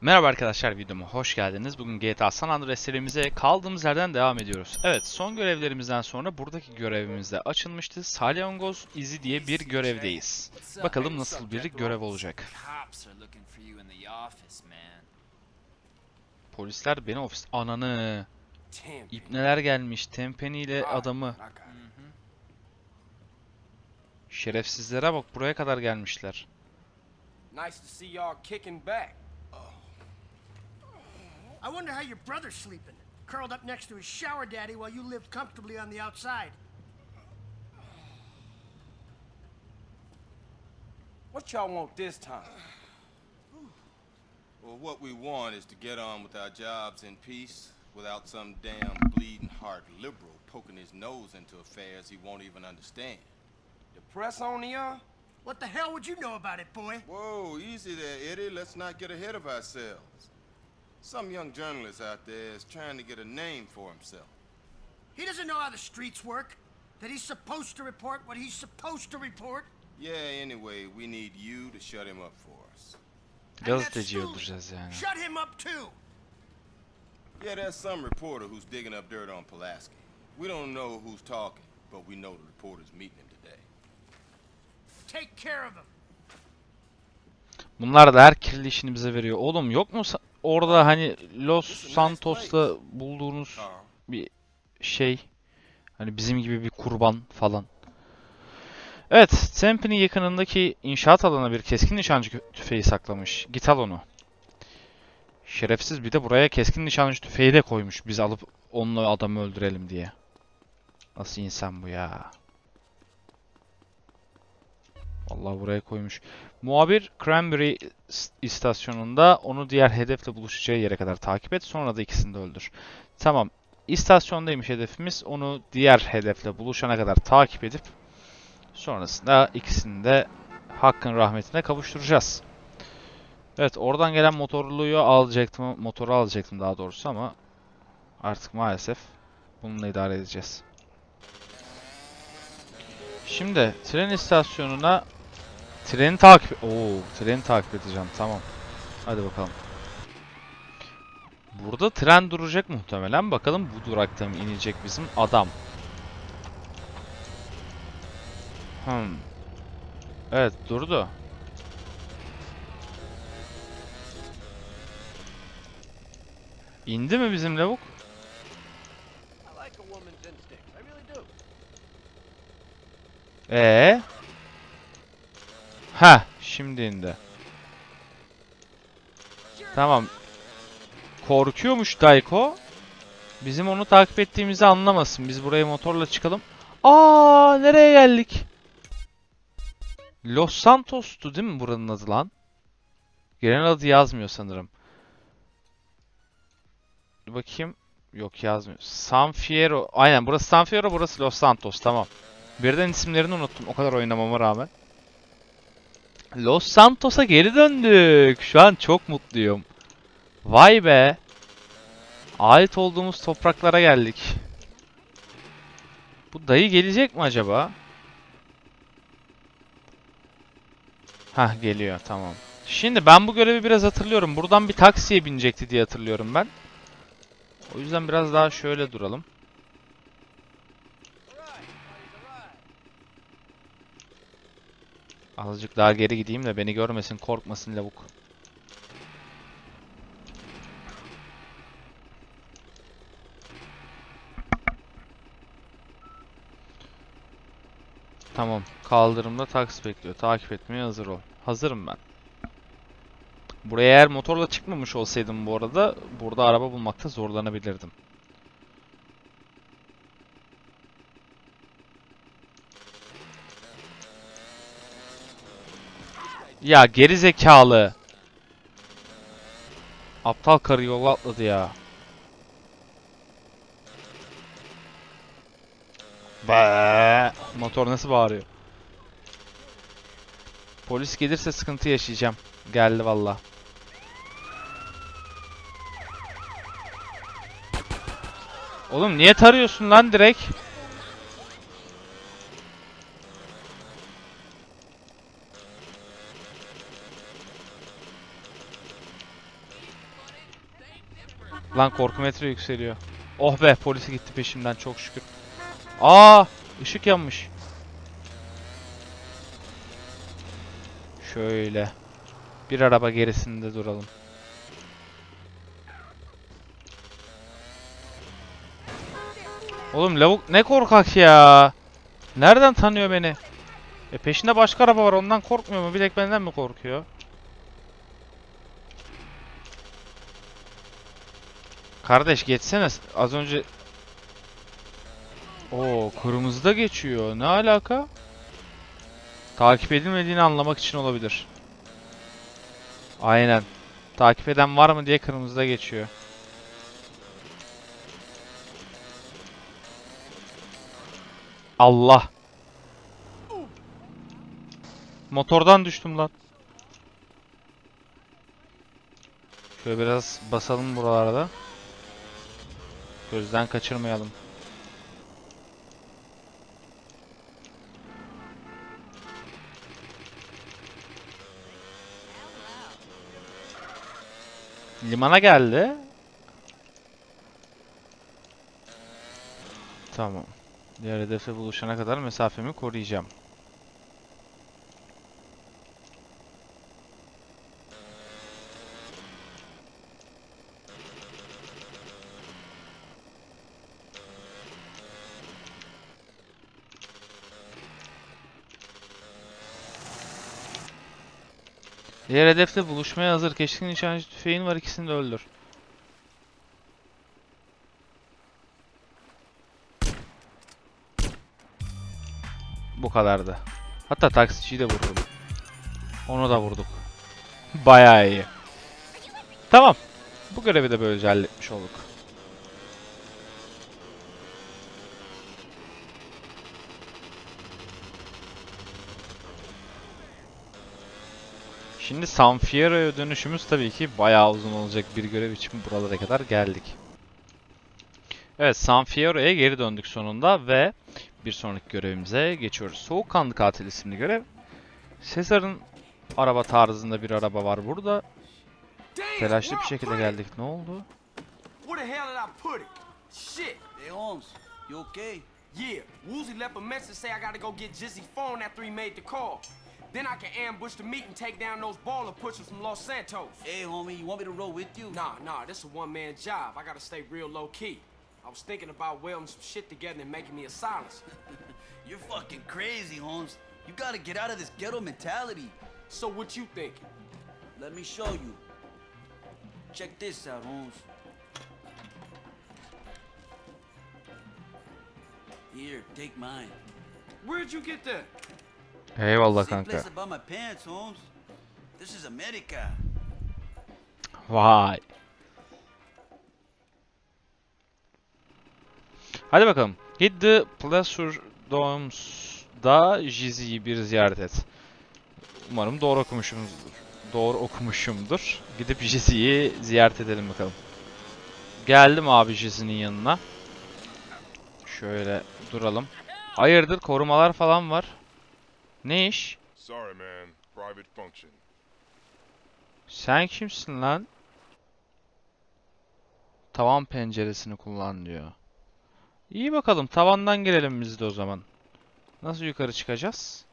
Merhaba arkadaşlar videoma hoş geldiniz. Bugün GTA San Andreas serimize kaldığımız yerden devam ediyoruz. Evet son görevlerimizden sonra buradaki görevimiz de açılmıştı. Salyangoz izi diye bir görevdeyiz. Bakalım nasıl bir görev olacak. Polisler beni ofis... Ananı! İpneler gelmiş. Tempeni ile adamı. Şerefsizlere bak buraya kadar gelmişler. Nice to see y'all kicking back. I wonder how your brother's sleeping. Curled up next to his shower daddy while you live comfortably on the outside. What y'all want this time? Well, what we want is to get on with our jobs in peace without some damn bleeding heart liberal poking his nose into affairs he won't even understand. The press on y'all? What the hell would you know about it, boy? Whoa, easy there, Eddie. Let's not get ahead of ourselves. Some young journalist out there is trying to get a name for himself. He doesn't know how the streets work. That he's supposed to report what he's supposed to report. Yeah, anyway, we need you to shut him up for us. Gazeteci öldüreceğiz yani. Shut him up too. Yeah, there's some reporter who's digging up dirt on Pulaski. We don't know who's talking, but we know the reporter's meeting him today. Take care of him. Bunlar da her kirli işini bize veriyor. Oğlum yok mu sa- orada hani Los Santos'ta bulduğunuz bir şey hani bizim gibi bir kurban falan. Evet, Tempe'nin yakınındaki inşaat alanına bir keskin nişancı tüfeği saklamış. Git al onu. Şerefsiz bir de buraya keskin nişancı tüfeği de koymuş biz alıp onunla adamı öldürelim diye. Nasıl insan bu ya? Vallahi buraya koymuş. Muhabir Cranberry istasyonunda onu diğer hedefle buluşacağı yere kadar takip et. Sonra da ikisini de öldür. Tamam. İstasyondaymış hedefimiz. Onu diğer hedefle buluşana kadar takip edip sonrasında ikisini de hakkın rahmetine kavuşturacağız. Evet, oradan gelen motorluyu alacaktım, motoru alacaktım daha doğrusu ama artık maalesef bununla idare edeceğiz. Şimdi tren istasyonuna treni takip Oo, treni takip edeceğim. Tamam. Hadi bakalım. Burada tren duracak muhtemelen. Bakalım bu durakta mı inecek bizim adam. Hmm. Evet durdu. İndi mi bizim lavuk? Ee? Ha, şimdi indi. Tamam. Korkuyormuş Dayko. Bizim onu takip ettiğimizi anlamasın. Biz buraya motorla çıkalım. Aa, nereye geldik? Los Santos'tu değil mi buranın adı lan? Genel adı yazmıyor sanırım. Dur bakayım. Yok yazmıyor. San Fierro. Aynen burası San Fierro, burası Los Santos. Tamam. Birden isimlerini unuttum o kadar oynamama rağmen. Los Santos'a geri döndük. Şu an çok mutluyum. Vay be. Ait olduğumuz topraklara geldik. Bu dayı gelecek mi acaba? Hah geliyor tamam. Şimdi ben bu görevi biraz hatırlıyorum. Buradan bir taksiye binecekti diye hatırlıyorum ben. O yüzden biraz daha şöyle duralım. Azıcık daha geri gideyim de beni görmesin, korkmasın lavuk. Tamam. Kaldırımda taksi bekliyor. Takip etmeye hazır ol. Hazırım ben. Buraya eğer motorla çıkmamış olsaydım bu arada, burada araba bulmakta zorlanabilirdim. Ya geri zekalı. Aptal karı yola atladı ya. Be. Motor nasıl bağırıyor? Polis gelirse sıkıntı yaşayacağım. Geldi valla. Oğlum niye tarıyorsun lan direkt? Lan korku metre yükseliyor. Oh be polisi gitti peşimden çok şükür. Aa ışık yanmış. Şöyle. Bir araba gerisinde duralım. Oğlum lavuk ne korkak ya. Nereden tanıyor beni? E peşinde başka araba var ondan korkmuyor mu? Bir tek benden mi korkuyor? Kardeş geçsene. Az önce... Oo kırmızıda geçiyor. Ne alaka? Takip edilmediğini anlamak için olabilir. Aynen. Takip eden var mı diye kırmızıda geçiyor. Allah. Motordan düştüm lan. Şöyle biraz basalım buralarda. Gözden kaçırmayalım. Limana geldi. Tamam. Diğer hedefle buluşana kadar mesafemi koruyacağım. Diğer hedefle buluşmaya hazır. Keskin nişancı tüfeğin var ikisini de öldür. Bu kadardı. Hatta taksiciyi de vurdum. Onu da vurduk. Bayağı iyi. Tamam. Bu görevi de böylece halletmiş olduk. Şimdi San Fierro'ya dönüşümüz tabii ki bayağı uzun olacak bir görev için buralara kadar geldik. Evet San Fierro'ya geri döndük sonunda ve bir sonraki görevimize geçiyoruz. Soğukkanlı Katil isimli görev. Caesar'ın araba tarzında bir araba var burada. Telaşlı bir şekilde geldik. Ne oldu? Where the hell did I put it? Shit. Hey Holmes, you okay? Yeah, Woozy left a message say I gotta go get Jizzy's phone after he made the call. Then I can ambush the meat and take down those baller pushers from Los Santos. Hey homie, you want me to roll with you? Nah, nah, this a one-man job. I gotta stay real low-key. I was thinking about welding some shit together and making me a silencer. You're fucking crazy, Holmes. You gotta get out of this ghetto mentality. So what you thinking? Let me show you. Check this out, Holmes. Here, take mine. Where'd you get that? Eyvallah kanka. Vay. Hadi bakalım. Hit the Pleasure Domes'da Jizzy'yi bir ziyaret et. Umarım doğru okumuşumdur. Doğru okumuşumdur. Gidip Jizzy'yi ziyaret edelim bakalım. Geldim abi Jizzy'nin yanına. Şöyle duralım. Hayırdır korumalar falan var. Ne iş? Sorry, man. Private function. Sen kimsin lan? Tavan penceresini kullan diyor. İyi bakalım tavandan girelim biz de o zaman. Nasıl yukarı çıkacağız?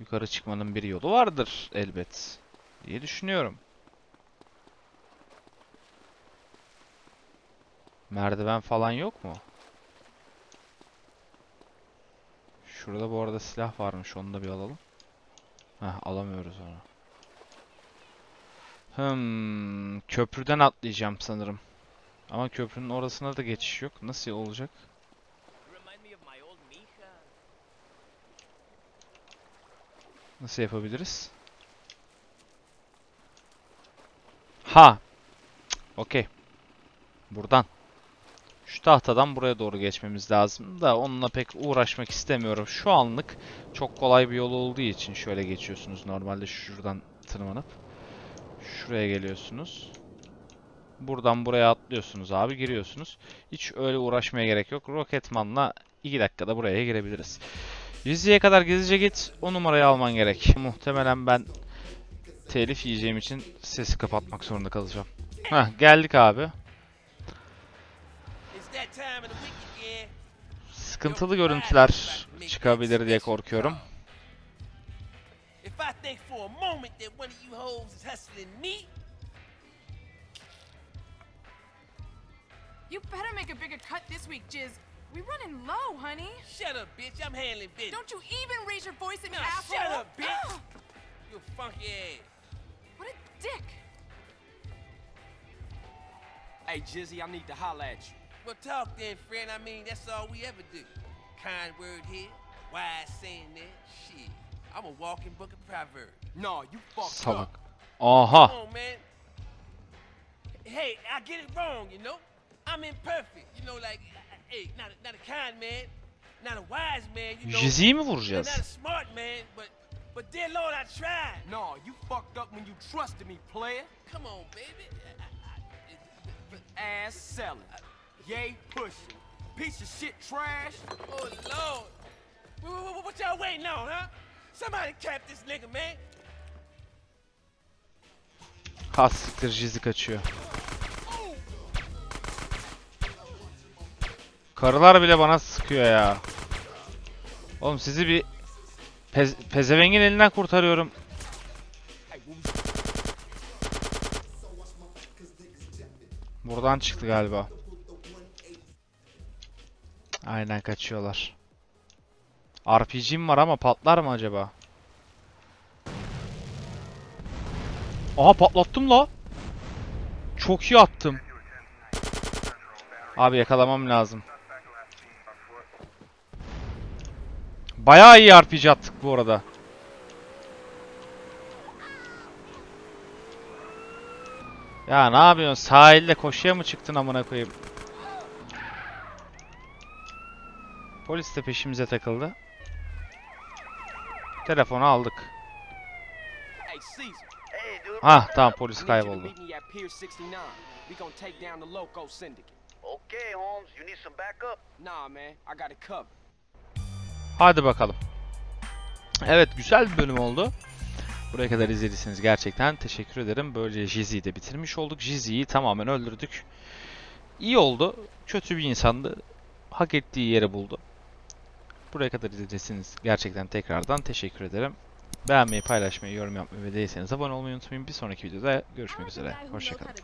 Yukarı çıkmanın bir yolu vardır elbet diye düşünüyorum. Merdiven falan yok mu? Şurada bu arada silah varmış onu da bir alalım. Heh, alamıyoruz onu. Hmm, köprüden atlayacağım sanırım. Ama köprünün orasına da geçiş yok. Nasıl olacak? Nasıl yapabiliriz? Ha. Okey. Buradan. Şu tahtadan buraya doğru geçmemiz lazım da onunla pek uğraşmak istemiyorum. Şu anlık çok kolay bir yol olduğu için şöyle geçiyorsunuz. Normalde şuradan tırmanıp şuraya geliyorsunuz. Buradan buraya atlıyorsunuz abi giriyorsunuz. Hiç öyle uğraşmaya gerek yok. Roketmanla 2 dakikada buraya girebiliriz. Yüzüye kadar gizlice git. O numarayı alman gerek. Muhtemelen ben telif yiyeceğim için sesi kapatmak zorunda kalacağım. Heh, geldik abi. Sıkıntılı görüntüler çıkabilir diye korkuyorum. You better make a bigger cut this week, Jizz. We running low, honey. shut up, bitch. I'm handling business. Don't you even raise your voice at me, Nah, asshole. shut up, bitch. You funky ass. what a dick. Hey, Jizzy, I need to holler at you. Well, talk then, friend. I mean, that's all we ever do. Kind word here, wise saying there. Shit, I'm a walking book of proverbs. No, you fucked Salak. up. Aha. Come on, man. Hey, I get it wrong, you know. I'm imperfect, you know, like, hey, not a, not a kind man, not a wise man, you know. Jizi'yi mi and not a smart man, but, but dear Lord, I tried. No, you fucked up when you trusted me, player. Come on, baby. I, I, I, but, Ass selling. Yay pushing. Piece of shit trash. oh Lord, what, what, what y'all waiting on, huh? Somebody cap this nigga, man. Ha siktir Jizi kaçıyor. Karılar bile bana sıkıyor ya. Oğlum sizi bir pez pezevengin elinden kurtarıyorum. Buradan çıktı galiba. Aynen kaçıyorlar. RPG'm var ama patlar mı acaba? Aha patlattım la. Çok iyi attım. Abi yakalamam lazım. Bayağı iyi RPG attık bu arada. Ya ne yapıyorsun? Sahilde koşuya mı çıktın amına koyayım? Polis de peşimize takıldı. Telefonu aldık. Ah tamam polis kayboldu. meet me at Pier 69. We gonna take down the loco syndicate. Okay, Holmes, you need some backup? Nah, man, I got it covered. Hadi bakalım. Evet güzel bir bölüm oldu. Buraya kadar izlediyseniz gerçekten teşekkür ederim. Böylece Jizzy'yi de bitirmiş olduk. Jizzy'yi tamamen öldürdük. İyi oldu. Kötü bir insandı. Hak ettiği yeri buldu. Buraya kadar izlediyseniz gerçekten tekrardan teşekkür ederim. Beğenmeyi, paylaşmayı, yorum yapmayı ve değilseniz abone olmayı unutmayın. Bir sonraki videoda görüşmek üzere. Hoşçakalın.